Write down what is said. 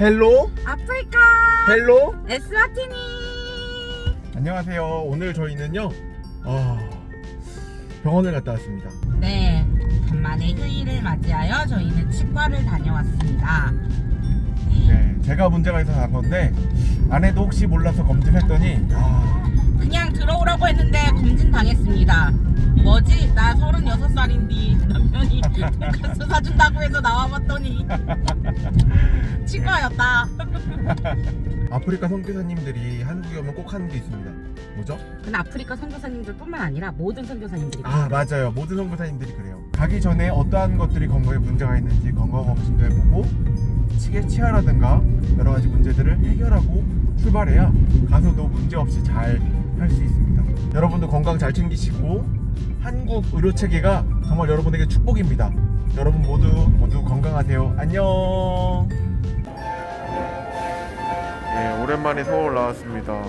헬로? 아프리카. 헬로? 에스와티니. 안녕하세요. 오늘 저희는요 어, 병원을 갔다 왔습니다. 네 간만에 휴일을 맞이하여 저희는 치과를 다녀왔습니다. 네 제가 문제가 있어서 간 건데 아내도 혹시 몰라서 검진했더니 아, 그냥 들어오라고 했는데 검진 당했습니다. 뭐지? 나 36살인데 남편이 돈가스 사준다고 해서 나와봤더니 치과였다. 아프리카 선교사님들이 한국에 오면 꼭 하는 게 있습니다. 뭐죠? 근데 아프리카 선교사님들 뿐만 아니라 모든 선교사님들이 아 맞아요. 모든 선교사님들이 그래요. 가기 전에 어떠한 것들이 건강에 문제가 있는지 건강 검진도 해보고 치계 치아라든가 여러 가지 문제들을 해결하고 출발해야 가서도 문제 없이 잘 할 수 있습니다. 여러분도 건강 잘 챙기시고 한국 의료 체계가 정말 여러분에게 축복입니다. 여러분 모두 모두 건강하세요. 안녕. 네 오랜만에 서울 나왔습니다